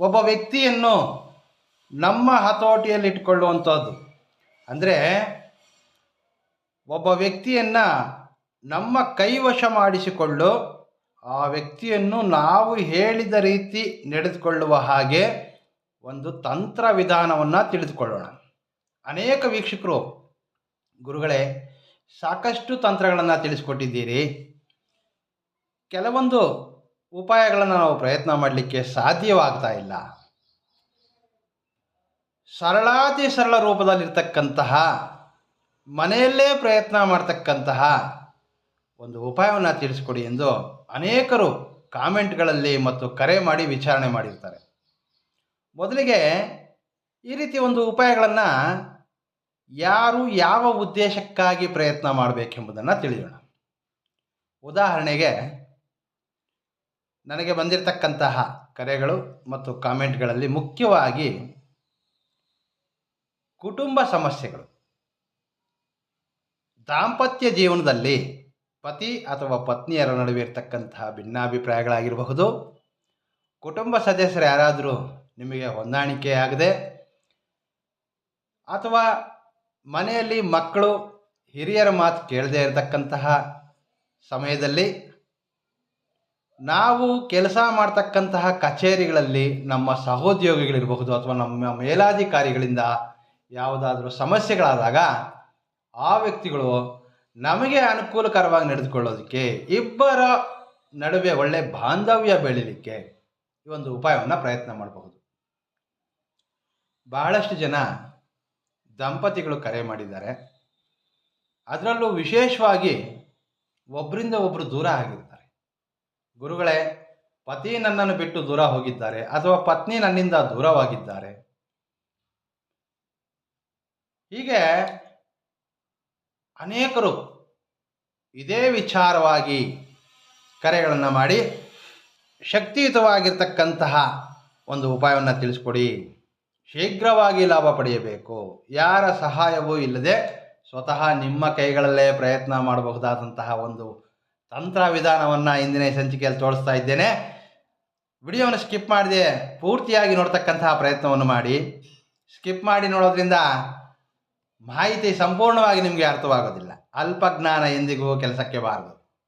ಒಬ್ಬ ವ್ಯಕ್ತಿಯನ್ನು ನಮ್ಮ ಹತೋಟಿಯಲ್ಲಿ ಇಟ್ಕೊಳ್ಳುವಂಥದ್ದು. ಅಂದರೆ ಒಬ್ಬ ವ್ಯಕ್ತಿಯನ್ನು ನಮ್ಮ ಕೈವಶ ಮಾಡಿಸಿಕೊಂಡು ಆ ವ್ಯಕ್ತಿಯನ್ನು ನಾವು ಹೇಳಿದ ರೀತಿ ನಡೆದುಕೊಳ್ಳುವ ಹಾಗೆ ಒಂದು ತಂತ್ರ ವಿಧಾನವನ್ನು ತಿಳಿದುಕೊಳ್ಳೋಣ. ಅನೇಕ ವೀಕ್ಷಕರು, ಗುರುಗಳೇ, ಸಾಕಷ್ಟು ತಂತ್ರಗಳನ್ನು ತಿಳಿಸ್ಕೊಟ್ಟಿದ್ದೀರಿ. ಕೆಲವೊಂದು ಉಪಾಯಗಳನ್ನು ನಾವು ಪ್ರಯತ್ನ ಮಾಡಲಿಕ್ಕೆ ಸಾಧ್ಯವಾಗ್ತಾ ಇಲ್ಲ. ಸರಳಾತಿ ಸರಳ ರೂಪದಲ್ಲಿರ್ತಕ್ಕಂತಹ, ಮನೆಯಲ್ಲೇ ಪ್ರಯತ್ನ ಮಾಡ್ತಕ್ಕಂತಹ ಒಂದು ಉಪಾಯವನ್ನು ತಿಳಿಸ್ಕೊಡಿ ಎಂದು ಅನೇಕರು ಕಾಮೆಂಟ್ಗಳಲ್ಲಿ ಮತ್ತು ಕರೆ ಮಾಡಿ ವಿಚಾರಣೆ ಮಾಡಿರ್ತಾರೆ. ಮೊದಲಿಗೆ ಈ ರೀತಿ ಒಂದು ಉಪಾಯಗಳನ್ನು ಯಾರು ಯಾವ ಉದ್ದೇಶಕ್ಕಾಗಿ ಪ್ರಯತ್ನ ಮಾಡಬೇಕೆಂಬುದನ್ನು ತಿಳಿಯೋಣ. ಉದಾಹರಣೆಗೆ ನನಗೆ ಬಂದಿರತಕ್ಕಂತಹ ಕರೆಗಳು ಮತ್ತು ಕಾಮೆಂಟ್ಗಳಲ್ಲಿ ಮುಖ್ಯವಾಗಿ ಕುಟುಂಬ ಸಮಸ್ಯೆಗಳು. ದಾಂಪತ್ಯ ಜೀವನದಲ್ಲಿ ಪತಿ ಅಥವಾ ಪತ್ನಿಯರ ನಡುವೆ ಇರತಕ್ಕಂತಹ ಭಿನ್ನಾಭಿಪ್ರಾಯಗಳಾಗಿರಬಹುದು. ಕುಟುಂಬ ಸದಸ್ಯರು ಯಾರಾದರೂ ನಿಮಗೆ ಹೊಂದಾಣಿಕೆ ಆಗದೆ ಅಥವಾ ಮನೆಯಲ್ಲಿ ಮಕ್ಕಳು ಹಿರಿಯರ ಮಾತು ಕೇಳದೇ ಇರತಕ್ಕಂತಹ ಸಮಯದಲ್ಲಿ ನಾವು ಕೆಲಸ ಮಾಡ್ತಕ್ಕಂತಹ ಕಚೇರಿಗಳಲ್ಲಿ ನಮ್ಮ ಸಹೋದ್ಯೋಗಿಗಳಿರಬಹುದು ಅಥವಾ ನಮ್ಮ ಮೇಲಾಧಿಕಾರಿಗಳಿಂದ ಯಾವುದಾದ್ರೂ ಸಮಸ್ಯೆಗಳಾದಾಗ ಆ ವ್ಯಕ್ತಿಗಳು ನಮಗೆ ಅನುಕೂಲಕರವಾಗಿ ನಡೆದುಕೊಳ್ಳೋದಕ್ಕೆ ಇಬ್ಬರ ನಡುವೆ ಒಳ್ಳೆ ಬಾಂಧವ್ಯ ಬೆಳೀಲಿಕ್ಕೆ ಈ ಒಂದು ಉಪಾಯವನ್ನು ಪ್ರಯತ್ನ ಮಾಡಬಹುದು. ಬಹಳಷ್ಟು ಜನ ದಂಪತಿಗಳು ಕರೆ ಮಾಡಿದ್ದಾರೆ. ಅದರಲ್ಲೂ ವಿಶೇಷವಾಗಿ ಒಬ್ಬರಿಂದ ಒಬ್ಬರು ದೂರ ಆಗಿರ್ತಾರೆ. ಗುರುಗಳೇ, ಪತಿ ನನ್ನನ್ನು ಬಿಟ್ಟು ದೂರ ಹೋಗಿದ್ದಾರೆ ಅಥವಾ ಪತ್ನಿ ನನ್ನಿಂದ ದೂರವಾಗಿದ್ದಾರೆ? ಹೀಗೆ ಅನೇಕರು ಇದೇ ವಿಚಾರವಾಗಿ ಕರೆಗಳನ್ನು ಮಾಡಿ ಶಕ್ತಿಯುತವಾಗಿರ್ತಕ್ಕಂತಹ ಒಂದು ಉಪಾಯವನ್ನು ತಿಳಿಸ್ಕೊಡಿ. ಶೀಘ್ರವಾಗಿ ಲಾಭ ಪಡೆಯಬೇಕು. ಯಾರ ಸಹಾಯವೂ ಇಲ್ಲದೆ ಸ್ವತಃ ನಿಮ್ಮ ಕೈಗಳಲ್ಲೇ ಪ್ರಯತ್ನ ಮಾಡಬಹುದಾದಂತಹ ಒಂದು ತಂತ್ರ ವಿಧಾನವನ್ನು ಇಂದಿನ ಸಂಚಿಕೆಯಲ್ಲಿ ತೋರಿಸ್ತಾ ಇದ್ದೇನೆ. ವಿಡಿಯೋವನ್ನು ಸ್ಕಿಪ್ ಮಾಡದೆ ಪೂರ್ತಿಯಾಗಿ ನೋಡ್ತಕ್ಕಂತಹ ಪ್ರಯತ್ನವನ್ನು ಮಾಡಿ. ಸ್ಕಿಪ್ ಮಾಡಿ ನೋಡೋದ್ರಿಂದ ಮಾಹಿತಿ ಸಂಪೂರ್ಣವಾಗಿ ನಿಮಗೆ ಅರ್ಥವಾಗೋದಿಲ್ಲ. ಅಲ್ಪ ಜ್ಞಾನ ಎಂದಿಗೂ ಕೆಲಸಕ್ಕೆ ಬಾರದು.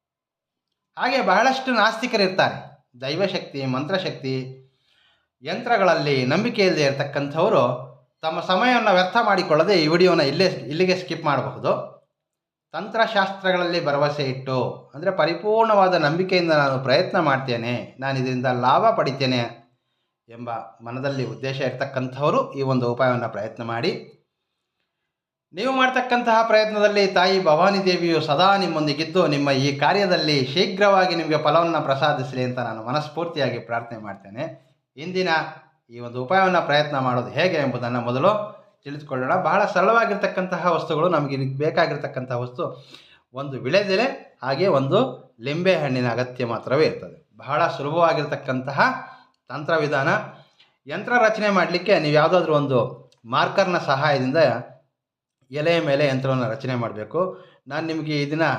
ಹಾಗೆ ಬಹಳಷ್ಟು ನಾಸ್ತಿಕರಿರ್ತಾರೆ ದೈವಶಕ್ತಿ, ಮಂತ್ರಶಕ್ತಿ ಯಂತ್ರಗಳಲ್ಲಿ ನಂಬಿಕೆ ಇಲ್ಲದೆ ಇರತಕ್ಕಂಥವರು ತಮ್ಮ ಸಮಯವನ್ನು ವ್ಯರ್ಥ ಮಾಡಿಕೊಳ್ಳದೆ ಈ ವಿಡಿಯೋನ ಇಲ್ಲೇ, ಇಲ್ಲಿಗೆ ಸ್ಕಿಪ್ ಮಾಡಬಹುದು. ತಂತ್ರಶಾಸ್ತ್ರಗಳಲ್ಲಿ ಭರವಸೆ ಇಟ್ಟು, ಅಂದರೆ ಪರಿಪೂರ್ಣವಾದ ನಂಬಿಕೆಯಿಂದ ನಾನು ಪ್ರಯತ್ನ ಮಾಡ್ತೇನೆ, ನಾನು ಇದರಿಂದ ಲಾಭ ಪಡಿತೇನೆ ಎಂಬ ಮನದಲ್ಲಿ ಉದ್ದೇಶ ಇರತಕ್ಕಂಥವರು ಈ ಒಂದು ಉಪಾಯವನ್ನು ಪ್ರಯತ್ನ ಮಾಡಿ. ನೀವು ಮಾಡ್ತಕ್ಕಂತಹ ಪ್ರಯತ್ನದಲ್ಲಿ ತಾಯಿ ಭವಾನಿ ದೇವಿಯು ಸದಾ ನಿಮ್ಮೊಂದಿಗಿದ್ದು, ನಿಮ್ಮ ಈ ಕಾರ್ಯದಲ್ಲಿ ಶೀಘ್ರವಾಗಿ ನಿಮಗೆ ಫಲವನ್ನು ಪ್ರಸಾದಿಸಲಿ ಅಂತ ನಾನು ಮನಸ್ಫೂರ್ತಿಯಾಗಿ ಪ್ರಾರ್ಥನೆ ಮಾಡ್ತೇನೆ. ಇಂದಿನ ಈ ಒಂದು ಉಪಾಯವನ್ನು ಪ್ರಯತ್ನ ಮಾಡೋದು ಹೇಗೆ ಎಂಬುದನ್ನು ಮೊದಲು ತಿಳಿದುಕೊಳ್ಳೋಣ. ಬಹಳ ಸರಳವಾಗಿರ್ತಕ್ಕಂತಹ ವಸ್ತುಗಳು ನಮಗೆ ಇದಕ್ಕೆ ಬೇಕಾಗಿರ್ತಕ್ಕಂತಹ ವಸ್ತು. ಒಂದು ವಿಳೆದೆಲೆ, ಹಾಗೆ ಒಂದು ಲಿಂಬೆ ಹಣ್ಣಿನ ಅಗತ್ಯ ಮಾತ್ರವೇ ಇರ್ತದೆ. ಬಹಳ ಸುಲಭವಾಗಿರ್ತಕ್ಕಂತಹ ತಂತ್ರವಿಧಾನ. ಯಂತ್ರ ರಚನೆ ಮಾಡಲಿಕ್ಕೆ ನೀವು ಯಾವುದಾದ್ರೂ ಒಂದು ಮಾರ್ಕರ್ನ ಸಹಾಯದಿಂದ ಎಲೆಯ ಮೇಲೆ ಯಂತ್ರವನ್ನು ರಚನೆ ಮಾಡಬೇಕು. ನಾನು ನಿಮಗೆ ಇದನ್ನು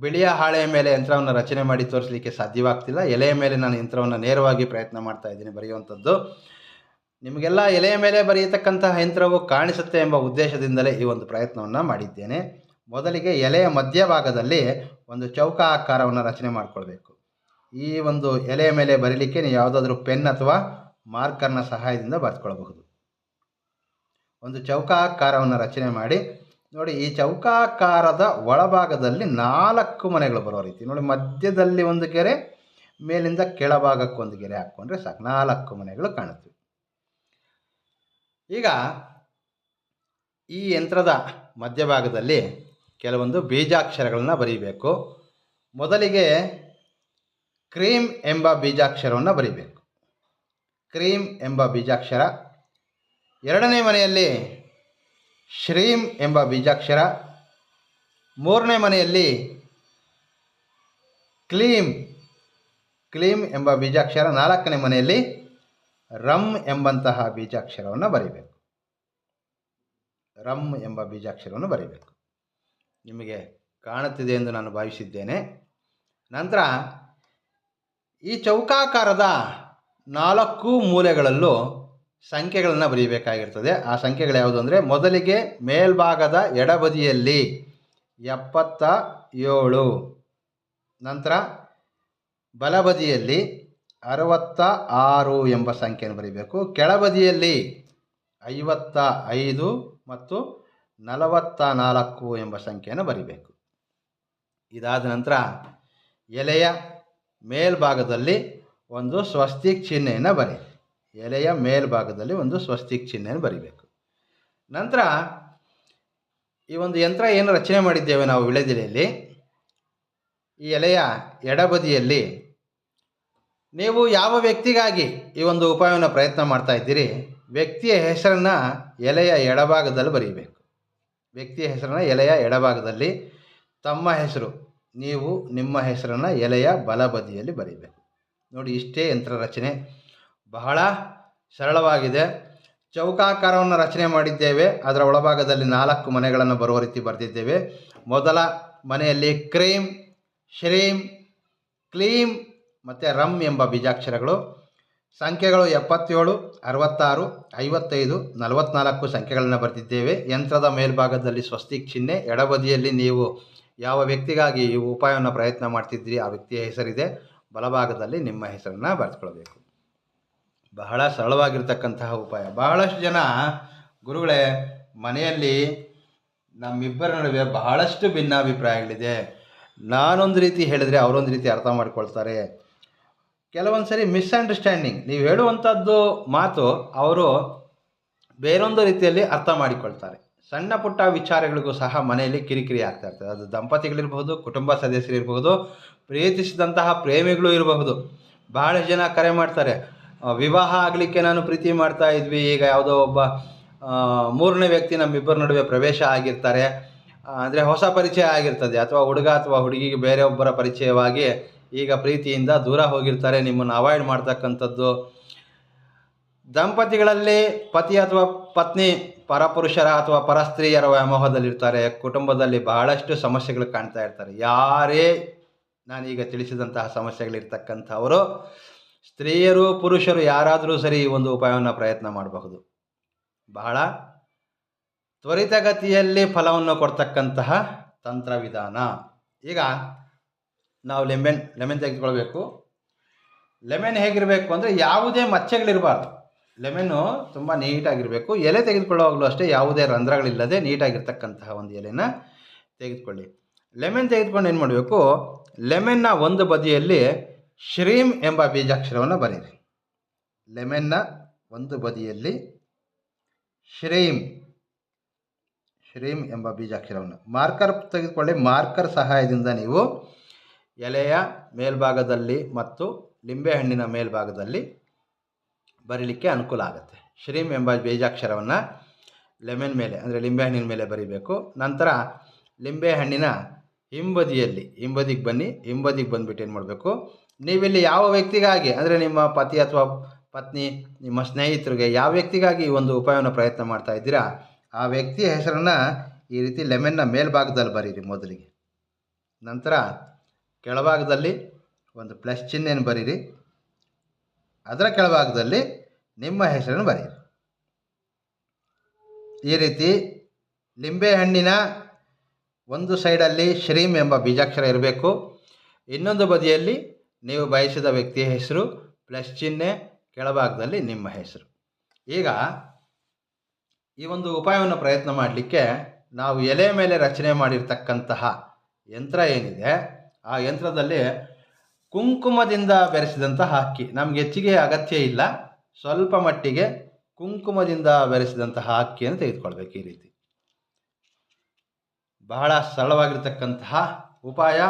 ಬಿಳಿಯ ಹಾಳೆಯ ಮೇಲೆ ಯಂತ್ರವನ್ನು ರಚನೆ ಮಾಡಿ ತೋರಿಸಲಿಕ್ಕೆ ಸಾಧ್ಯವಾಗ್ತಿಲ್ಲ. ಎಲೆಯ ಮೇಲೆ ನಾನು ಯಂತ್ರವನ್ನು ನೇರವಾಗಿ ಪ್ರಯತ್ನ ಮಾಡ್ತಾ ಇದ್ದೀನಿ ಬರೆಯುವಂಥದ್ದು. ನಿಮಗೆಲ್ಲ ಎಲೆಯ ಮೇಲೆ ಬರೆಯತಕ್ಕಂತಹ ಯಂತ್ರವು ಕಾಣಿಸುತ್ತೆ ಎಂಬ ಉದ್ದೇಶದಿಂದಲೇ ಈ ಒಂದು ಪ್ರಯತ್ನವನ್ನು ಮಾಡಿದ್ದೇನೆ. ಮೊದಲಿಗೆ ಎಲೆಯ ಮಧ್ಯಭಾಗದಲ್ಲಿ ಒಂದು ಚೌಕ ಆಕಾರವನ್ನು ರಚನೆ ಮಾಡಿಕೊಳ್ಬೇಕು. ಈ ಒಂದು ಎಲೆಯ ಮೇಲೆ ಬರೀಲಿಕ್ಕೆ ನೀವು ಯಾವುದಾದ್ರೂ ಪೆನ್ ಅಥವಾ ಮಾರ್ಕರ್ನ ಸಹಾಯದಿಂದ ಬರೆದುಕೊಳ್ಳಬಹುದು ಒಂದು ಚೌಕಾಕಾರವನ್ನು ರಚನೆ ಮಾಡಿ, ನೋಡಿ ಈ ಚೌಕಾಕಾರದ ಒಳಭಾಗದಲ್ಲಿ ನಾಲ್ಕು ಮನೆಗಳು ಬರೋ ರೀತಿ. ನೋಡಿ ಮಧ್ಯದಲ್ಲಿ ಒಂದು ಗೆರೆ ಮೇಲಿಂದ ಕೆಳಭಾಗಕ್ಕೊಂದು ಗೆರೆ ಹಾಕ್ಕೊಂಡ್ರೆ ಸಾಕು. ನಾಲ್ಕು ಮನೆಗಳು ಕಾಣುತ್ತವೆ ಈಗ ಈ ಯಂತ್ರದ ಮಧ್ಯಭಾಗದಲ್ಲಿ ಕೆಲವೊಂದು ಬೀಜಾಕ್ಷರಗಳನ್ನು ಬರೀಬೇಕು. ಮೊದಲಿಗೆ ಕ್ರೀಮ್ ಎಂಬ ಬೀಜಾಕ್ಷರವನ್ನು ಬರೀಬೇಕು. ಕ್ರೀಮ್ ಎಂಬ ಬೀಜಾಕ್ಷರ. ಎರಡನೇ ಮನೆಯಲ್ಲಿ ಶ್ರೀಮ್ ಎಂಬ ಬೀಜಾಕ್ಷರ. ಮೂರನೇ ಮನೆಯಲ್ಲಿ ಕ್ಲೀಮ್. ಕ್ಲೀಮ್ ಎಂಬ ಬೀಜಾಕ್ಷರ. ನಾಲ್ಕನೇ ಮನೆಯಲ್ಲಿ ರಮ್ ಎಂಬಂತಹ ಬೀಜಾಕ್ಷರವನ್ನು ಬರೀಬೇಕು. ರಮ್ ಎಂಬ ಬೀಜಾಕ್ಷರವನ್ನು ಬರೀಬೇಕು. ನಿಮಗೆ ಕಾಣುತ್ತಿದೆ ಎಂದು ನಾನು ಭಾವಿಸಿದ್ದೇನೆ. ನಂತರ ಈ ಚೌಕಾಕಾರದ ನಾಲ್ಕು ಮೂಲೆಗಳಲ್ಲೂ ಸಂಖ್ಯೆಗಳನ್ನು ಬರೀಬೇಕಾಗಿರ್ತದೆ. ಆ ಸಂಖ್ಯೆಗಳು ಯಾವುದು ಅಂದರೆ ಮೊದಲಿಗೆ ಮೇಲ್ಭಾಗದ ಎಡಬದಿಯಲ್ಲಿ ಎಪ್ಪತ್ತ ಏಳು, ನಂತರ ಬಲಬದಿಯಲ್ಲಿ ಅರವತ್ತ ಆರು ಎಂಬ ಸಂಖ್ಯೆಯನ್ನು ಬರೀಬೇಕು. ಕೆಳಬದಿಯಲ್ಲಿ ಐವತ್ತ ಐದು ಮತ್ತು ನಲವತ್ತ ನಾಲ್ಕು ಎಂಬ ಸಂಖ್ಯೆಯನ್ನು ಬರೀಬೇಕು. ಇದಾದ ನಂತರ ಎಲೆಯ ಮೇಲ್ಭಾಗದಲ್ಲಿ ಒಂದು ಸ್ವಸ್ತಿಕ್ ಚಿಹ್ನೆಯನ್ನು ಬರಿ. ಎಲೆಯ ಮೇಲ್ಭಾಗದಲ್ಲಿ ಒಂದು ಸ್ವಸ್ತಿಕ್ ಚಿಹ್ನೆಯನ್ನು ಬರೀಬೇಕು. ನಂತರ ಈ ಒಂದು ಯಂತ್ರ ಏನು ರಚನೆ ಮಾಡಿದ್ದೇವೆ ನಾವು ವಿಳೆದೆಲೆಯಲ್ಲಿ? ಈ ಎಲೆಯ ಎಡಬದಿಯಲ್ಲಿ ನೀವು ಯಾವ ವ್ಯಕ್ತಿಗಾಗಿ ಈ ಒಂದು ಉಪಾಯವನ್ನು ಪ್ರಯತ್ನ ಮಾಡ್ತಾ ಇದ್ದೀರಿ? ವ್ಯಕ್ತಿಯ ಹೆಸರನ್ನು ಎಲೆಯ ಎಡಭಾಗದಲ್ಲಿ ಬರೀಬೇಕು. ವ್ಯಕ್ತಿಯ ಹೆಸರನ್ನು ಎಲೆಯ ಎಡಭಾಗದಲ್ಲಿ, ತಮ್ಮ ಹೆಸರು, ನೀವು ನಿಮ್ಮ ಹೆಸರನ್ನು ಎಲೆಯ ಬಲಬದಿಯಲ್ಲಿ ಬರೀಬೇಕು. ನೋಡಿ, ಇಷ್ಟೇ ಯಂತ್ರ ರಚನೆ. ಬಹಳ ಸರಳವಾಗಿದೆ. ಚೌಕಾಕಾರವನ್ನು ರಚನೆ ಮಾಡಿದ್ದೇವೆ. ಅದರ ಒಳಭಾಗದಲ್ಲಿ ನಾಲ್ಕು ಮನೆಗಳನ್ನು ಬರುವ ರೀತಿ ಬರೆದಿದ್ದೇವೆ. ಮೊದಲ ಮನೆಯಲ್ಲಿ ಕ್ರೀಮ್, ಶ್ರೀಮ್, ಕ್ಲೀಮ್ ಮತ್ತು ರಮ್ ಎಂಬ ಬೀಜಾಕ್ಷರಗಳು. ಸಂಖ್ಯೆಗಳು ಎಪ್ಪತ್ತೇಳು, ಅರವತ್ತಾರು, ಐವತ್ತೈದು, ನಲವತ್ನಾಲ್ಕು ಸಂಖ್ಯೆಗಳನ್ನು ಬರೆದಿದ್ದೇವೆ. ಯಂತ್ರದ ಮೇಲ್ಭಾಗದಲ್ಲಿ ಸ್ವಸ್ತಿಕ್ ಚಿಹ್ನೆ, ಎಡಬದಿಯಲ್ಲಿ ನೀವು ಯಾವ ವ್ಯಕ್ತಿಗಾಗಿ ಈ ಉಪಾಯವನ್ನು ಪ್ರಯತ್ನ ಮಾಡ್ತಿದ್ದೀರಿ, ಆ ವ್ಯಕ್ತಿಯ ಹೆಸರಿದೆ. ಬಲಭಾಗದಲ್ಲಿ ನಿಮ್ಮ ಹೆಸರನ್ನು ಬರೆದುಕೊಳ್ಬೇಕು ಬಹಳ ಸರಳವಾಗಿರ್ತಕ್ಕಂತಹ ಉಪಾಯ. ಬಹಳಷ್ಟು ಜನ ಗುರುಗಳೇ, ಮನೆಯಲ್ಲಿ ನಮ್ಮಿಬ್ಬರ ನಡುವೆ ಬಹಳಷ್ಟು ಭಿನ್ನಾಭಿಪ್ರಾಯಗಳಿದೆ. ನಾನೊಂದು ರೀತಿ ಹೇಳಿದರೆ ಅವರೊಂದು ರೀತಿ ಅರ್ಥ ಮಾಡ್ಕೊಳ್ತಾರೆ. ಕೆಲವೊಂದು ಸರಿ ಮಿಸ್ಅಂಡರ್ಸ್ಟ್ಯಾಂಡಿಂಗ್ ನೀವು ಹೇಳುವಂಥದ್ದು ಮಾತು ಅವರು ಬೇರೊಂದು ರೀತಿಯಲ್ಲಿ ಅರ್ಥ ಮಾಡಿಕೊಳ್ತಾರೆ. ಸಣ್ಣ ಪುಟ್ಟ ವಿಚಾರಗಳಿಗೂ ಸಹ ಮನೆಯಲ್ಲಿ ಕಿರಿಕಿರಿ ಆಗ್ತಾ ಇರ್ತದೆ. ಅದು ದಂಪತಿಗಳಿರಬಹುದು, ಕುಟುಂಬ ಸದಸ್ಯರಿರಬಹುದು, ಪ್ರೀತಿಸಿದಂತಹ ಪ್ರೇಮಿಗಳು ಇರಬಹುದು. ಬಹಳಷ್ಟು ಜನ ಕರೆ ಮಾಡ್ತಾರೆ ವಿವಾಹ ಆಗಲಿಕ್ಕೆ ನಾನು ಪ್ರೀತಿ ಮಾಡ್ತಾ ಇದ್ವಿ. ಈಗ ಯಾವುದೋ ಒಬ್ಬ ಮೂರನೇ ವ್ಯಕ್ತಿ ನಮ್ಮಿಬ್ಬರ ನಡುವೆ ಪ್ರವೇಶ ಆಗಿರ್ತಾರೆ. ಅಂದರೆ ಹೊಸ ಪರಿಚಯ ಆಗಿರ್ತದೆ, ಅಥವಾ ಹುಡುಗ ಅಥವಾ ಹುಡುಗಿಗೆ ಬೇರೆ ಒಬ್ಬರ ಪರಿಚಯವಾಗಿ ಈಗ ಪ್ರೀತಿಯಿಂದ ದೂರ ಹೋಗಿರ್ತಾರೆ ನಿಮ್ಮನ್ನು ಅವಾಯ್ಡ್ ಮಾಡ್ತಕ್ಕಂಥದ್ದು. ದಂಪತಿಗಳಲ್ಲಿ ಪತಿ ಅಥವಾ ಪತ್ನಿ, ಪರಪುರುಷರ ಅಥವಾ ಪರಸ್ತ್ರೀಯರ ವ್ಯಾಮೋಹದಲ್ಲಿರ್ತಾರೆ. ಕುಟುಂಬದಲ್ಲಿ ಬಹಳಷ್ಟು ಸಮಸ್ಯೆಗಳು ಕಾಣ್ತಾ ಇರ್ತಾರೆ. ಯಾರೇ ನಾನೀಗ ತಿಳಿಸಿದಂತಹ ಸಮಸ್ಯೆಗಳಿರ್ತಕ್ಕಂಥವರು, ಸ್ತ್ರೀಯರು, ಪುರುಷರು ಯಾರಾದರೂ ಸರಿ ಈ ಒಂದು ಉಪಾಯವನ್ನು ಪ್ರಯತ್ನ ಮಾಡಬಹುದು. ಬಹಳ ತ್ವರಿತಗತಿಯಲ್ಲಿ ಫಲವನ್ನು ಕೊಡ್ತಕ್ಕಂತಹ ತಂತ್ರವಿಧಾನ. ಈಗ ನಾವು ಲೆಮೆನ್ ಲೆಮೆನ್ ತೆಗೆದುಕೊಳ್ಬೇಕು. ಲೆಮೆನ್ ಹೇಗಿರಬೇಕು ಅಂದರೆ ಯಾವುದೇ ಮಚ್ಚೆಗಳಿರಬಾರ್ದು. ಲೆಮೆನ್ನು ತುಂಬ ನೀಟಾಗಿರಬೇಕು. ಎಲೆ ತೆಗೆದುಕೊಳ್ಳುವಾಗಲೂ ಅಷ್ಟೇ ಯಾವುದೇ ರಂಧ್ರಗಳಿಲ್ಲದೆ ನೀಟಾಗಿರ್ತಕ್ಕಂತಹ ಒಂದು ಎಲೆನ ತೆಗೆದುಕೊಳ್ಳಿ. ಲೆಮೆನ್ ತೆಗೆದುಕೊಂಡು ಏನು ಮಾಡಬೇಕು? ಲೆಮೆನ್ನ ಒಂದು ಬದಿಯಲ್ಲಿ ಶ್ರೀಮ್ ಎಂಬ ಬೀಜಾಕ್ಷರವನ್ನು ಬರೀರಿ. ಲೆಮೆನ್ನ ಒಂದು ಬದಿಯಲ್ಲಿ ಶ್ರೀಮ್ ಶ್ರೀಮ್ ಎಂಬ ಬೀಜಾಕ್ಷರವನ್ನು ಮಾರ್ಕರ್ ತೆಗೆದುಕೊಳ್ಳಿ. ಮಾರ್ಕರ್ ಸಹಾಯದಿಂದ ನೀವು ಎಲೆಯ ಮೇಲ್ಭಾಗದಲ್ಲಿ ಮತ್ತು ಲಿಂಬೆಹಣ್ಣಿನ ಮೇಲ್ಭಾಗದಲ್ಲಿ ಬರೀಲಿಕ್ಕೆ ಅನುಕೂಲ ಆಗುತ್ತೆ. ಶ್ರೀಮ್ ಎಂಬ ಬೀಜಾಕ್ಷರವನ್ನು ಲೆಮನ್ ಮೇಲೆ, ಅಂದರೆ ಲಿಂಬೆಹಣ್ಣಿನ ಮೇಲೆ ಬರೀಬೇಕು. ನಂತರ ಲಿಂಬೆಹಣ್ಣಿನ ಹಿಂಬದಿಯಲ್ಲಿ, ಹಿಂಬದಿಗೆ ಬನ್ನಿ, ಹಿಂಬದಿಗೆ ಬಂದುಬಿಟ್ಟು ಏನು ಮಾಡಬೇಕು? ನೀವಿಲ್ಲಿ ಯಾವ ವ್ಯಕ್ತಿಗಾಗಿ, ಅಂದರೆ ನಿಮ್ಮ ಪತಿ ಅಥವಾ ಪತ್ನಿ, ನಿಮ್ಮ ಸ್ನೇಹಿತರಿಗೆ ಯಾವ ವ್ಯಕ್ತಿಗಾಗಿ ಒಂದು ಉಪಾಯವನ್ನು ಪ್ರಯತ್ನ ಮಾಡ್ತಾ ಇದ್ದೀರಾ? ಆ ವ್ಯಕ್ತಿಯ ಹೆಸರನ್ನು ಈ ರೀತಿ ಲೆಮೆನ್ನ ಮೇಲ್ಭಾಗದಲ್ಲಿ ಬರೀರಿ ಮೊದಲಿಗೆ. ನಂತರ ಕೆಳಭಾಗದಲ್ಲಿ ಒಂದು ಪ್ಲಸ್ ಚಿಹ್ನೆಯನ್ನು ಬರೀರಿ. ಅದರ ಕೆಳಭಾಗದಲ್ಲಿ ನಿಮ್ಮ ಹೆಸರನ್ನು ಬರೀರಿ. ಈ ರೀತಿ ಲಿಂಬೆಹಣ್ಣಿನ ಒಂದು ಸೈಡಲ್ಲಿ ಶ್ರೀಮ್ ಎಂಬ ಬೀಜಾಕ್ಷರ ಇರಬೇಕು. ಇನ್ನೊಂದು ಬದಿಯಲ್ಲಿ ನೀವು ಬಯಸಿದ ವ್ಯಕ್ತಿಯ ಹೆಸರು ಪ್ಲಸ್ ಚಿಹ್ನೆ, ಕೆಳಭಾಗದಲ್ಲಿ ನಿಮ್ಮ ಹೆಸರು. ಈಗ ಈ ಒಂದು ಉಪಾಯವನ್ನು ಪ್ರಯತ್ನ ಮಾಡಲಿಕ್ಕೆ ನಾವು ಎಲೆ ಮೇಲೆ ರಚನೆ ಮಾಡಿರ್ತಕ್ಕಂತಹ ಯಂತ್ರ ಏನಿದೆ, ಆ ಯಂತ್ರದಲ್ಲಿ ಕುಂಕುಮದಿಂದ ಬೆರೆಸಿದಂತಹ ಅಕ್ಕಿ. ನಮ್ಗೆ ಹೆಚ್ಚಿಗೆ ಅಗತ್ಯ ಇಲ್ಲ. ಸ್ವಲ್ಪ ಮಟ್ಟಿಗೆ ಕುಂಕುಮದಿಂದ ಬೆರೆಸಿದಂತಹ ಅಕ್ಕಿಯನ್ನು ತೆಗೆದುಕೊಳ್ಬೇಕು ಈ ರೀತಿ. ಬಹಳ ಸರಳವಾಗಿರ್ತಕ್ಕಂತಹ ಉಪಾಯ.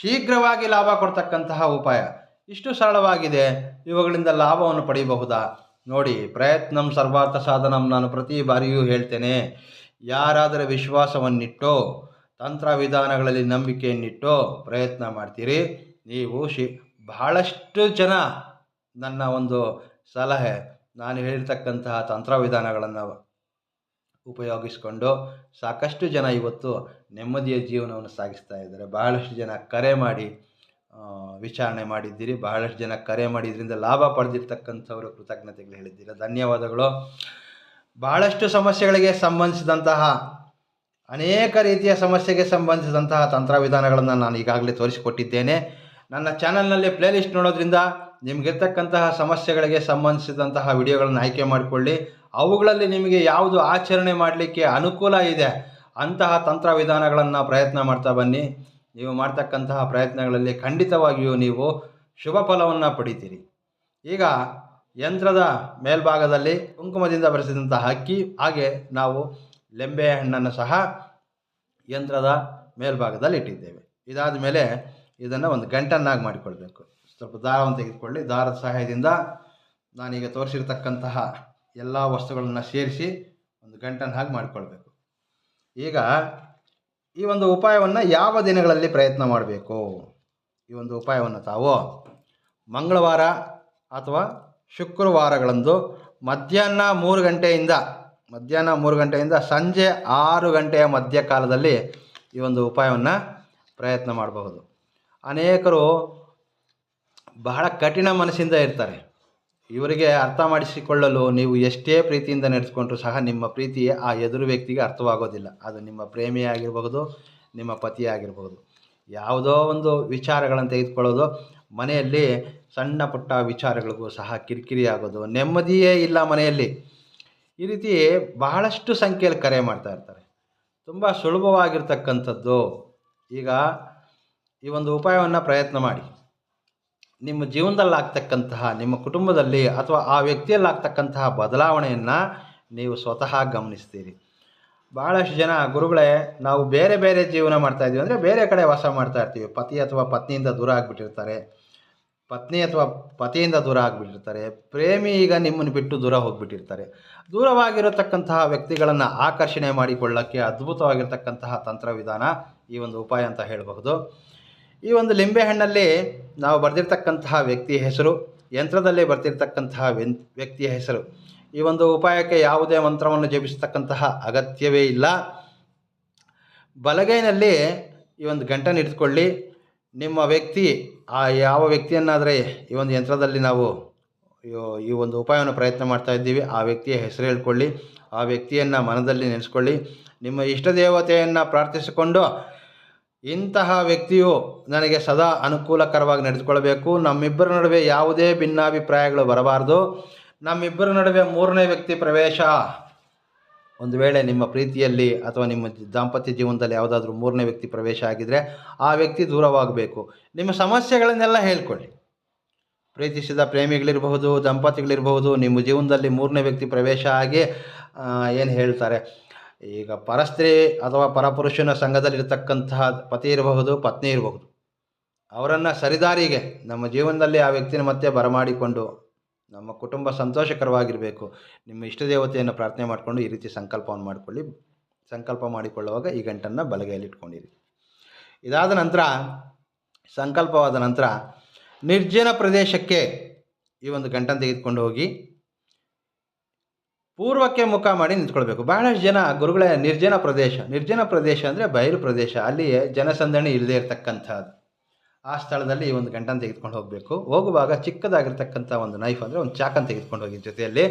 ಶೀಘ್ರವಾಗಿ ಲಾಭ ಕೊಡ್ತಕ್ಕಂತಹ ಉಪಾಯ. ಇಷ್ಟು ಸರಳವಾಗಿದೆ. ಇವುಗಳಿಂದ ಲಾಭವನ್ನು ಪಡೆಯಬಹುದಾ ನೋಡಿ, ಪ್ರಯತ್ನಂ ಸರ್ವಾರ್ಥ ಸಾಧನಂ ನಾನು ಪ್ರತಿ ಬಾರಿಯೂ ಹೇಳ್ತೇನೆ. ಯಾರಾದರೂ ವಿಶ್ವಾಸವನ್ನಿಟ್ಟು ತಂತ್ರ ವಿಧಾನಗಳಲ್ಲಿ ನಂಬಿಕೆಯನ್ನಿಟ್ಟು ಪ್ರಯತ್ನ ಮಾಡ್ತೀರಿ. ನೀವು ಶಿ, ಬಹಳಷ್ಟು ಜನ ನನ್ನ ಒಂದು ಸಲಹೆ, ನಾನು ಹೇಳಿರ್ತಕ್ಕಂತಹ ತಂತ್ರ ವಿಧಾನಗಳನ್ನು ಉಪಯೋಗಿಸಿಕೊಂಡು ಸಾಕಷ್ಟು ಜನ ಇವತ್ತು ನೆಮ್ಮದಿಯ ಜೀವನವನ್ನು ಸಾಗಿಸ್ತಾ ಇದ್ದಾರೆ. ಬಹಳಷ್ಟು ಜನ ಕರೆ ಮಾಡಿ ವಿಚಾರಣೆ ಮಾಡಿದ್ದೀರಿ. ಬಹಳಷ್ಟು ಜನ ಕರೆ ಮಾಡಿ ಇದರಿಂದ ಲಾಭ ಪಡೆದಿರ್ತಕ್ಕಂಥವರು ಕೃತಜ್ಞತೆಗಳು ಹೇಳಿದ್ದೀರಾ. ಧನ್ಯವಾದಗಳು. ಬಹಳಷ್ಟು ಸಮಸ್ಯೆಗಳಿಗೆ ಸಂಬಂಧಿಸಿದಂತಹ, ಅನೇಕ ರೀತಿಯ ಸಮಸ್ಯೆಗೆ ಸಂಬಂಧಿಸಿದಂತಹ ತಂತ್ರವಿಧಾನಗಳನ್ನು ನಾನು ಈಗಾಗಲೇ ತೋರಿಸಿಕೊಟ್ಟಿದ್ದೇನೆ. ನನ್ನ ಚಾನಲ್ನಲ್ಲಿ ಪ್ಲೇಲಿಸ್ಟ್ ನೋಡೋದ್ರಿಂದ ನಿಮಗಿರ್ತಕ್ಕಂತಹ ಸಮಸ್ಯೆಗಳಿಗೆ ಸಂಬಂಧಿಸಿದಂತಹ ವಿಡಿಯೋಗಳನ್ನು ಆಯ್ಕೆ ಮಾಡಿಕೊಳ್ಳಿ. ಅವುಗಳಲ್ಲಿ ನಿಮಗೆ ಯಾವುದು ಆಚರಣೆ ಮಾಡಲಿಕ್ಕೆ ಅನುಕೂಲ ಇದೆ ಅಂತಹ ತಂತ್ರವಿಧಾನಗಳನ್ನು ಪ್ರಯತ್ನ ಮಾಡ್ತಾ ಬನ್ನಿ. ನೀವು ಮಾಡ್ತಕ್ಕಂತಹ ಪ್ರಯತ್ನಗಳಲ್ಲಿ ಖಂಡಿತವಾಗಿಯೂ ನೀವು ಶುಭ ಫಲವನ್ನು ಪಡಿತೀರಿ. ಈಗ ಯಂತ್ರದ ಮೇಲ್ಭಾಗದಲ್ಲಿ ಕುಂಕುಮದಿಂದ ಬರೆಸಿದಂತಹ ಅಕ್ಕಿ, ಹಾಗೆ ನಾವು ಲೆಂಬೆ ಹಣ್ಣನ್ನು ಸಹ ಯಂತ್ರದ ಮೇಲ್ಭಾಗದಲ್ಲಿ ಇಟ್ಟಿದ್ದೇವೆ. ಇದಾದ ಮೇಲೆ ಇದನ್ನು ಒಂದು ಗಂಟನ್ನಾಗಿ ಮಾಡಿಕೊಳ್ಬೇಕು. ಸ್ವಲ್ಪ ದಾರವನ್ನು ತೆಗೆದುಕೊಳ್ಳಿ. ದಾರದ ಸಹಾಯದಿಂದ ನಾನೀಗ ತೋರಿಸಿರ್ತಕ್ಕಂತಹ ಎಲ್ಲ ವಸ್ತುಗಳನ್ನು ಸೇರಿಸಿ ಒಂದು ಗಂಟನ್ನು ಹಾಗೆ ಮಾಡಿಕೊಳ್ಬೇಕು. ಈಗ ಈ ಒಂದು ಉಪಾಯವನ್ನು ಯಾವ ದಿನಗಳಲ್ಲಿ ಪ್ರಯತ್ನ ಮಾಡಬೇಕು? ಈ ಒಂದು ಉಪಾಯವನ್ನು ತಾವು ಮಂಗಳವಾರ ಅಥವಾ ಶುಕ್ರವಾರಗಳಂದು ಮಧ್ಯಾಹ್ನ ಮೂರು ಗಂಟೆಯಿಂದ, ಮಧ್ಯಾಹ್ನ ಮೂರು ಗಂಟೆಯಿಂದ ಸಂಜೆ ಆರು ಗಂಟೆಯ ಮಧ್ಯಕಾಲದಲ್ಲಿ ಈ ಒಂದು ಉಪಾಯವನ್ನು ಪ್ರಯತ್ನ ಮಾಡಬಹುದು. ಅನೇಕರು ಬಹಳ ಕಠಿಣ ಮನಸ್ಸಿಂದ ಇರ್ತಾರೆ. ಇವರಿಗೆ ಅರ್ಥ ಮಾಡಿಸಿಕೊಳ್ಳಲು ನೀವು ಎಷ್ಟೇ ಪ್ರೀತಿಯಿಂದ ನಡೆಸ್ಕೊಂಡ್ರೂ ಸಹ ನಿಮ್ಮ ಪ್ರೀತಿ ಆ ಎದುರು ವ್ಯಕ್ತಿಗೆ ಅರ್ಥವಾಗೋದಿಲ್ಲ. ಅದು ನಿಮ್ಮ ಪ್ರೇಮಿ ಆಗಿರಬಹುದು, ನಿಮ್ಮ ಪತಿಯಾಗಿರಬಹುದು ಯಾವುದೋ ಒಂದು ವಿಚಾರಗಳನ್ನು ತೆಗೆದುಕೊಳ್ಳೋದು, ಮನೆಯಲ್ಲಿ ಸಣ್ಣ ಪುಟ್ಟ ವಿಚಾರಗಳಿಗೂ ಸಹ ಕಿರಿಕಿರಿ ಆಗೋದು, ನೆಮ್ಮದಿಯೇ ಇಲ್ಲ ಮನೆಯಲ್ಲಿ. ಈ ರೀತಿ ಬಹಳಷ್ಟು ಸಂಖ್ಯೆಯಲ್ಲಿ ಕರೆ ಮಾಡ್ತಾ ಇರ್ತಾರೆ. ತುಂಬ ಸುಲಭವಾಗಿರ್ತಕ್ಕಂಥದ್ದು. ಈಗ ಈ ಒಂದು ಉಪಾಯವನ್ನು ಪ್ರಯತ್ನ ಮಾಡಿ. ನಿಮ್ಮ ಜೀವನದಲ್ಲಿ ಆಗ್ತಕ್ಕಂತಹ ನಿಮ್ಮ ಕುಟುಂಬದಲ್ಲಿ ಅಥವಾ ಆ ವ್ಯಕ್ತಿಯಲ್ಲಿ ಆಗ್ತಕ್ಕಂತಹ ಬದಲಾವಣೆಯನ್ನು ನೀವು ಸ್ವತಃ ಗಮನಿಸ್ತೀರಿ. ಭಾಳಷ್ಟು ಜನ ಗುರುಗಳೇ, ನಾವು ಬೇರೆ ಬೇರೆ ಜೀವನ ಮಾಡ್ತಾ ಇದ್ದೀವಿ ಅಂದರೆ ಬೇರೆ ಕಡೆ ವಾಸ ಮಾಡ್ತಾ ಇರ್ತೀವಿ. ಪತಿ ಅಥವಾ ಪತ್ನಿಯಿಂದ ದೂರ ಆಗಿಬಿಟ್ಟಿರ್ತಾರೆ. ಪತ್ನಿ ಅಥವಾ ಪತಿಯಿಂದ ದೂರ ಆಗಿಬಿಟ್ಟಿರ್ತಾರೆ. ಪ್ರೇಮಿ ಈಗ ನಿಮ್ಮನ್ನು ಬಿಟ್ಟು ದೂರ ಹೋಗಿಬಿಟ್ಟಿರ್ತಾರೆ. ದೂರವಾಗಿರತಕ್ಕಂತಹ ವ್ಯಕ್ತಿಗಳನ್ನು ಆಕರ್ಷಣೆ ಮಾಡಿಕೊಳ್ಳೋಕ್ಕೆ ಅದ್ಭುತವಾಗಿರ್ತಕ್ಕಂತಹ ತಂತ್ರವಿಧಾನ ಈ ಒಂದು ಉಪಾಯ ಅಂತ ಹೇಳಬಹುದು. ಈ ಒಂದು ಲಿಂಬೆಹಣ್ಣಲ್ಲಿ ನಾವು ಬರೆದಿರ್ತಕ್ಕಂತಹ ವ್ಯಕ್ತಿಯ ಹೆಸರು, ಯಂತ್ರದಲ್ಲಿ ಬರ್ತಿರ್ತಕ್ಕಂತಹ ವ್ಯಕ್ತಿಯ ಹೆಸರು. ಈ ಒಂದು ಉಪಾಯಕ್ಕೆ ಯಾವುದೇ ಮಂತ್ರವನ್ನು ಜಪಿಸ್ತಕ್ಕಂತಹ ಅಗತ್ಯವೇ ಇಲ್ಲ. ಬಲಗೈನಲ್ಲಿ ಈ ಒಂದು ಗಂಟನ್ನು ಇಟ್ಕೊಳ್ಳಿ. ನಿಮ್ಮ ವ್ಯಕ್ತಿ, ಆ ಯಾವ ವ್ಯಕ್ತಿಯನ್ನಾದರೆ ಈ ಒಂದು ಯಂತ್ರದಲ್ಲಿ ನಾವು ಈ ಒಂದು ಉಪಾಯವನ್ನು ಪ್ರಯತ್ನ ಮಾಡ್ತಾ ಇದ್ದೀವಿ, ಆ ವ್ಯಕ್ತಿಯ ಹೆಸರು ಹೇಳ್ಕೊಳ್ಳಿ. ಆ ವ್ಯಕ್ತಿಯನ್ನು ಮನದಲ್ಲಿ ನೆನೆಸ್ಕೊಳ್ಳಿ. ನಿಮ್ಮ ಇಷ್ಟ ದೇವತೆಯನ್ನು ಪ್ರಾರ್ಥಿಸಿಕೊಂಡು ಇಂತಹ ವ್ಯಕ್ತಿಯು ನನಗೆ ಸದಾ ಅನುಕೂಲಕರವಾಗಿ ನಡೆದುಕೊಳ್ಬೇಕು ನಮ್ಮಿಬ್ಬರ ನಡುವೆ ಯಾವುದೇ ಭಿನ್ನಾಭಿಪ್ರಾಯಗಳು ಬರಬಾರ್ದು. ನಮ್ಮಿಬ್ಬರ ನಡುವೆ ಮೂರನೇ ವ್ಯಕ್ತಿ ಪ್ರವೇಶ ಒಂದು ವೇಳೆ ನಿಮ್ಮ ಪ್ರೀತಿಯಲ್ಲಿ ಅಥವಾ ನಿಮ್ಮ ದಾಂಪತ್ಯ ಜೀವನದಲ್ಲಿ ಯಾವುದಾದ್ರೂ ಮೂರನೇ ವ್ಯಕ್ತಿ ಪ್ರವೇಶ ಆಗಿದ್ದರೆ ಆ ವ್ಯಕ್ತಿ ದೂರವಾಗಬೇಕು. ನಿಮ್ಮ ಸಮಸ್ಯೆಗಳನ್ನೆಲ್ಲ ಹೇಳ್ಕೊಳ್ಳಿ. ಪ್ರೀತಿಸಿದ ಪ್ರೇಮಿಗಳಿರಬಹುದು, ದಂಪತಿಗಳಿರಬಹುದು, ನಿಮ್ಮ ಜೀವನದಲ್ಲಿ ಮೂರನೇ ವ್ಯಕ್ತಿ ಪ್ರವೇಶ ಆಗಿ ಏನು ಹೇಳ್ತಾರೆ? ಈಗ ಪರಸ್ತ್ರೀ ಅಥವಾ ಪರಪುರುಷನ ಸಂಘದಲ್ಲಿರ್ತಕ್ಕಂತಹ ಪತಿ ಇರಬಹುದು, ಪತ್ನಿ ಇರಬಹುದು. ಅವರನ್ನು ಸರಿದಾರಿಗೆ ನಮ್ಮ ಜೀವನದಲ್ಲಿ ಆ ವ್ಯಕ್ತಿನ ಮತ್ತೆ ಬರಮಾಡಿಕೊಂಡು ನಮ್ಮ ಕುಟುಂಬ ಸಂತೋಷಕರವಾಗಿರಬೇಕು. ನಿಮ್ಮ ಇಷ್ಟ ದೇವತೆಯನ್ನು ಪ್ರಾರ್ಥನೆ ಮಾಡಿಕೊಂಡು ಈ ರೀತಿ ಸಂಕಲ್ಪವನ್ನು ಮಾಡಿಕೊಳ್ಳಿ. ಸಂಕಲ್ಪ ಮಾಡಿಕೊಳ್ಳುವಾಗ ಈ ಗಂಟನ್ನು ಬಲಗೈಯಲ್ಲಿ ಇಟ್ಕೊಂಡಿರಿ. ಇದಾದ ನಂತರ, ಸಂಕಲ್ಪವಾದ ನಂತರ ನಿರ್ಜನ ಪ್ರದೇಶಕ್ಕೆ ಈ ಒಂದು ಗಂಟನ್ನು ತೆಗೆದುಕೊಂಡು ಹೋಗಿ ಪೂರ್ವಕ್ಕೆ ಮುಖ ಮಾಡಿ ನಿಂತ್ಕೊಳ್ಬೇಕು. ಬಹಳಷ್ಟು ಜನ ಗುರುಗಳೇ, ನಿರ್ಜನ ಪ್ರದೇಶ. ನಿರ್ಜನ ಪ್ರದೇಶ ಅಂದರೆ ಬಯಲು ಪ್ರದೇಶ. ಅಲ್ಲಿ ಜನಸಂದಣಿ ಇಲ್ಲದೆ ಇರತಕ್ಕಂಥದ್ದು. ಆ ಸ್ಥಳದಲ್ಲಿ ಒಂದು ಗಂಟನ್ನು ತೆಗೆದುಕೊಂಡು ಹೋಗಬೇಕು. ಹೋಗುವಾಗ ಚಿಕ್ಕದಾಗಿರ್ತಕ್ಕಂಥ ಒಂದು ನೈಫ್ ಅಂದರೆ ಒಂದು ಚಾಕನ್ನು ತೆಗೆದುಕೊಂಡು ಹೋಗಿ ಜೊತೆಯಲ್ಲಿ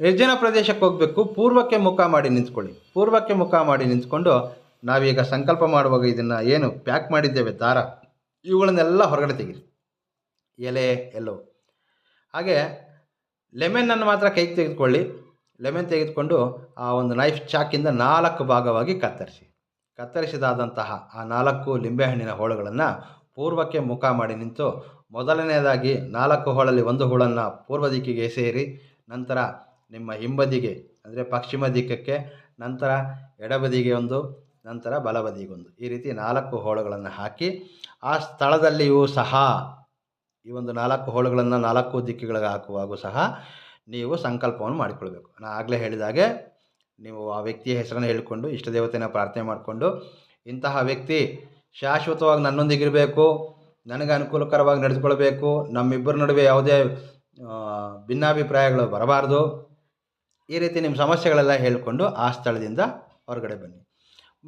ನಿರ್ಜನ ಪ್ರದೇಶಕ್ಕೆ ಹೋಗಬೇಕು. ಪೂರ್ವಕ್ಕೆ ಮುಖ ಮಾಡಿ ನಿಂತ್ಕೊಳ್ಳಿ. ಪೂರ್ವಕ್ಕೆ ಮುಖ ಮಾಡಿ ನಿಂತ್ಕೊಂಡು ನಾವೀಗ ಸಂಕಲ್ಪ ಮಾಡುವಾಗ ಇದನ್ನು ಏನು ಪ್ಯಾಕ್ ಮಾಡಿದ್ದೇವೆ, ದಾರ. ಇವುಗಳನ್ನೆಲ್ಲ ಹೊರಗಡೆ ತೆಗೀರಿ. ಎಲೆ, ಎಲ್ಲೋ. ಹಾಗೆ ಲೆಮನ್ನನ್ನು ಮಾತ್ರ ಕೈಗೆ ತೆಗೆದುಕೊಳ್ಳಿ. ಲೆಮೆನ್ ತೆಗೆದುಕೊಂಡು ಆ ಒಂದು ನೈಫ್ ಚಾಕಿಂದ ನಾಲ್ಕು ಭಾಗವಾಗಿ ಕತ್ತರಿಸಿ. ಕತ್ತರಿಸಿದಾದಂತಹ ಆ ನಾಲ್ಕು ಲಿಂಬೆಹಣ್ಣಿನ ಹೋಳುಗಳನ್ನು ಪೂರ್ವಕ್ಕೆ ಮುಖ ಮಾಡಿ ನಿಂತು ಮೊದಲನೆಯದಾಗಿ ನಾಲ್ಕು ಹೋಳಲ್ಲಿ ಒಂದು ಹೋಳನ್ನು ಪೂರ್ವ ದಿಕ್ಕಿಗೆ ಎಸೆಯಿರಿ ನಂತರ ನಿಮ್ಮ ಹಿಂಬದಿಗೆ ಅಂದರೆ ಪಶ್ಚಿಮ ದಿಕ್ಕಕ್ಕೆ, ನಂತರ ಎಡಬದಿಗೆ ಒಂದು, ನಂತರ ಬಲಬದಿಗೊಂದು ಈ ರೀತಿ ನಾಲ್ಕು ಹೋಳುಗಳನ್ನು ಹಾಕಿ ಆ ಸ್ಥಳದಲ್ಲಿಯೂ ಸಹ ಈ ಒಂದು ನಾಲ್ಕು ಹೋಳುಗಳನ್ನು ನಾಲ್ಕು ದಿಕ್ಕುಗಳಿಗೆ ಹಾಕುವಾಗೂ ಸಹ ನೀವು ಸಂಕಲ್ಪವನ್ನು ಮಾಡಿಕೊಳ್ಬೇಕು. ನಾನು ಆಗಲೇ ಹೇಳಿದಾಗೆ ನೀವು ಆ ವ್ಯಕ್ತಿಯ ಹೆಸರನ್ನು ಹೇಳಿಕೊಂಡು ಇಷ್ಟ ದೇವತೆಯನ್ನು ಪ್ರಾರ್ಥನೆ ಮಾಡಿಕೊಂಡು ಇಂತಹ ವ್ಯಕ್ತಿ ಶಾಶ್ವತವಾಗಿ ನನ್ನೊಂದಿಗಿರಬೇಕು ನನಗೆ ಅನುಕೂಲಕರವಾಗಿ ನಡೆದುಕೊಳ್ಬೇಕು, ನಮ್ಮಿಬ್ಬರ ನಡುವೆ ಯಾವುದೇ ಭಿನ್ನಾಭಿಪ್ರಾಯಗಳು ಬರಬಾರ್ದು, ಈ ರೀತಿ ನಿಮ್ಮ ಸಮಸ್ಯೆಗಳೆಲ್ಲ ಹೇಳಿಕೊಂಡು ಆ ಸ್ಥಳದಿಂದ ಹೊರಗಡೆ ಬನ್ನಿ.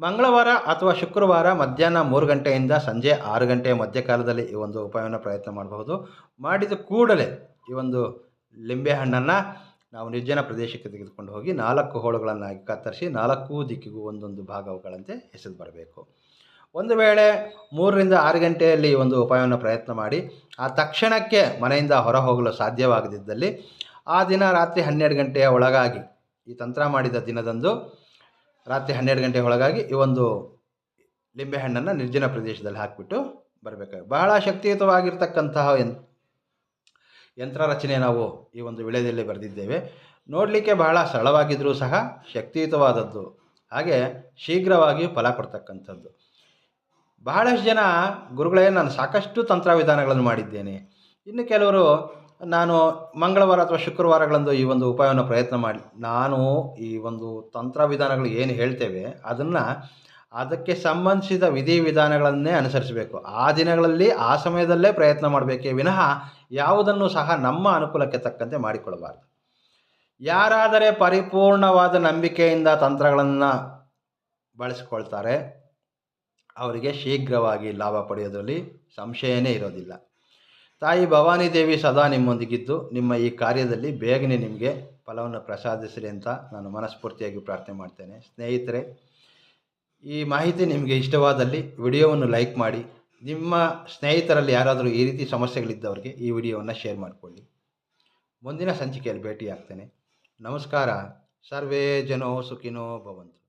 ಮಂಗಳವಾರ ಅಥವಾ ಶುಕ್ರವಾರ ಮಧ್ಯಾಹ್ನ ಮೂರು ಗಂಟೆಯಿಂದ ಸಂಜೆ ಆರು ಗಂಟೆಯ ಮಧ್ಯಕಾಲದಲ್ಲಿ ಈ ಒಂದು ಉಪಾಯವನ್ನು ಪ್ರಯತ್ನ ಮಾಡಬಹುದು. ಮಾಡಿದ ಕೂಡಲೇ ಈ ಒಂದು ಲಿಂಬೆ ಹಣ್ಣನ್ನು ನಾವು ನಿರ್ಜನ ಪ್ರದೇಶಕ್ಕೆ ತೆಗೆದುಕೊಂಡು ಹೋಗಿ ನಾಲ್ಕು ಹೋಳುಗಳನ್ನು ಕತ್ತರಿಸಿ ನಾಲ್ಕು ದಿಕ್ಕಿಗೂ ಒಂದೊಂದು ಭಾಗವುಗಳಂತೆ ಎಸೆದು ಬರಬೇಕು. ಒಂದು ವೇಳೆ ಮೂರರಿಂದ ಆರು ಗಂಟೆಯಲ್ಲಿ ಈ ಒಂದು ಉಪಾಯವನ್ನು ಪ್ರಯತ್ನ ಮಾಡಿ ಆ ತಕ್ಷಣಕ್ಕೆ ಮನೆಯಿಂದ ಹೊರ ಹೋಗಲು ಸಾಧ್ಯವಾಗದಿದ್ದಲ್ಲಿ ಆ ದಿನ ರಾತ್ರಿ ಹನ್ನೆರಡು ಗಂಟೆಯ ಒಳಗಾಗಿ ಈ ತಂತ್ರ ಮಾಡಿದ ದಿನದಂದು ರಾತ್ರಿ ಹನ್ನೆರಡು ಗಂಟೆ ಒಳಗಾಗಿ ಈ ಒಂದು ಲಿಂಬೆಹಣ್ಣನ್ನು ನಿರ್ಜನ ಪ್ರದೇಶದಲ್ಲಿ ಹಾಕಿಬಿಟ್ಟು ಬರಬೇಕಾಗಿ ಬಹಳ ಶಕ್ತಿಯುತವಾಗಿರ್ತಕ್ಕಂತಹ ಯಂತ್ರ ರಚನೆ ನಾವು ಈ ಒಂದು ವಿಳೆಯಲ್ಲಿ ಬರೆದಿದ್ದೇವೆ. ನೋಡಲಿಕ್ಕೆ ಬಹಳ ಸರಳವಾಗಿದ್ದರೂ ಸಹ ಶಕ್ತಿಯುತವಾದದ್ದು. ಹಾಗೆ ಶೀಘ್ರವಾಗಿ ಫಲ ಕೊಡ್ತಕ್ಕಂಥದ್ದು. ಬಹಳಷ್ಟು ಜನ ಗುರುಗಳೇ, ನಾನು ಸಾಕಷ್ಟು ತಂತ್ರ ವಿಧಾನಗಳನ್ನು ಮಾಡಿದ್ದೇನೆ. ಇನ್ನು ಕೆಲವರು ನಾನು ಮಂಗಳವಾರ ಅಥವಾ ಶುಕ್ರವಾರಗಳಂದು ಈ ಒಂದು ಉಪಾಯವನ್ನು ಪ್ರಯತ್ನ ಮಾಡಿ, ನಾನು ಈ ಒಂದು ತಂತ್ರ ವಿಧಾನಗಳು ಏನು ಹೇಳ್ತೇವೆ, ಅದನ್ನು ಅದಕ್ಕೆ ಸಂಬಂಧಿಸಿದ ವಿಧಿ ವಿಧಾನಗಳನ್ನೇ ಅನುಸರಿಸಬೇಕು. ಆ ದಿನಗಳಲ್ಲಿ, ಆ ಸಮಯದಲ್ಲೇ ಪ್ರಯತ್ನ ಮಾಡಬೇಕೇ ವಿನಃ ಯಾವುದನ್ನು ಸಹ ನಮ್ಮ ಅನುಕೂಲಕ್ಕೆ ತಕ್ಕಂತೆ ಮಾಡಿಕೊಳ್ಳಬಾರದು. ಯಾರಾದರೆ ಪರಿಪೂರ್ಣವಾದ ನಂಬಿಕೆಯಿಂದ ತಂತ್ರಗಳನ್ನು ಬಳಸಿಕೊಳ್ತಾರೆ, ಅವರಿಗೆ ಶೀಘ್ರವಾಗಿ ಲಾಭ ಪಡೆಯೋದರಲ್ಲಿ ಸಂಶಯನೇ ಇರೋದಿಲ್ಲ. ತಾಯಿ ಭವಾನಿ ದೇವಿ ಸದಾ ನಿಮ್ಮೊಂದಿಗಿದ್ದು, ನಿಮ್ಮ ಈ ಕಾರ್ಯದಲ್ಲಿ ಬೇಗನೆ ನಿಮಗೆ ಫಲವನ್ನು ಪ್ರಸಾದಿಸಲಿ ಅಂತ ನಾನು ಮನಸ್ಫೂರ್ತಿಯಾಗಿ ಪ್ರಾರ್ಥನೆ ಮಾಡ್ತೇನೆ. ಸ್ನೇಹಿತರೆ, ಈ ಮಾಹಿತಿ ನಿಮಗೆ ಇಷ್ಟವಾದಲ್ಲಿ ವಿಡಿಯೋವನ್ನು ಲೈಕ್ ಮಾಡಿ, ನಿಮ್ಮ ಸ್ನೇಹಿತರಲ್ಲಿ ಯಾರಾದರೂ ಈ ರೀತಿ ಸಮಸ್ಯೆಗಳಿದ್ದವರಿಗೆ ಈ ವಿಡಿಯೋವನ್ನು ಶೇರ್ ಮಾಡಿಕೊಳ್ಳಿ. ಮುಂದಿನ ಸಂಚಿಕೆಯಲ್ಲಿ ಭೇಟಿಯಾಗ್ತೇನೆ. ನಮಸ್ಕಾರ. ಸರ್ವೇ ಜನೋ ಸುಖಿನೋ ಭವಂತು.